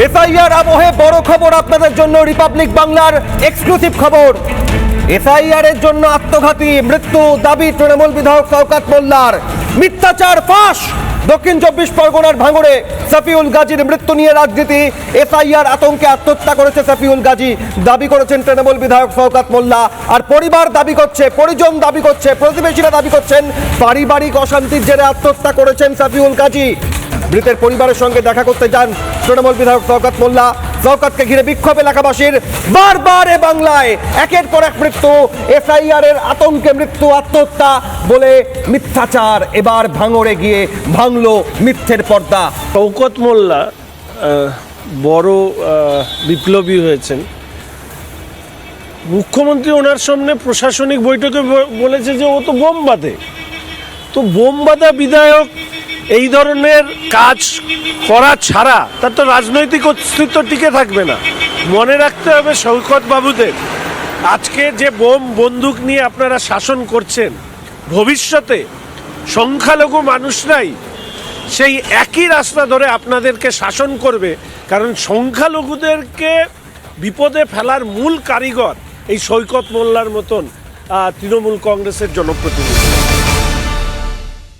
SIR আবহে বড় খবর আপনাদের জন্য রিপাবলিক বাংলার এক্সক্লুসিভ খবর। এসআইআর এর জন্য আত্মঘাতী মৃত্যু দাবি তৃণমূল বিধায়ক শওকাত মোল্লার। মিথ্যাচার ফাঁস! দক্ষিণ চব্বিশ পরগনার ভাঙড়ে সাফিউল গাজীর মৃত্যু নিয়ে রাজনীতি। এসআইআর আতঙ্কে আত্মহত্যা করেছে সাফিউল গাজী। দাবি করেছেন তৃণমূল বিধায়ক শওকাত মোল্লা। আর পরিবার দাবি করছে, পরিজন দাবি করছে, প্রতিবেশীরা দাবি করছেন, পারিবারিক অশান্তির জেরে আত্মহত্যা করেছেন সাফিউল গাজী। মৃতের পরিবারের সঙ্গে দেখা করতে যান তৃণমূল বিধায়ক শওকাত মোল্লা। শওকাতকে ঘিরে বিক্ষোভ এলাকাবাসীর। বারবার এ বাংলায় একের পর এক মৃত্যু এসআইআর এর আতঙ্কে মৃত্যু, আত্মহত্যা বলে মিথ্যাচার এবার ভাঙড়ে গিয়ে ভাঙলো মিথ্যের পর্দা। শৌকত মোল্লা বড় বিপ্লবী হয়েছেন। মুখ্যমন্ত্রী ওনার সামনে প্রশাসনিক বৈঠকে বলেছে যে ও তো বোম বাঁধে। তো বোম বাঁধা বিধায়ক এই ধরনের কাজ করা ছাড়া তার তো রাজনৈতিক অস্তিত্ব টিকে থাকবে না। মনে রাখতে হবে শৌকত বাবুদের, আজকে যে বোম বন্দুক নিয়ে আপনারা শাসন করছেন, ভবিষ্যতে সংখ্যালঘু মানুষরাই সেই একই রাস্তা ধরে আপনাদেরকে শাসন করবে, কারণ সংখ্যালঘুদেরকে বিপদে ফেলার মূল কারিগর এই সৈকত মোল্লার মতন তৃণমূল কংগ্রেসের জনপ্রতিনিধি।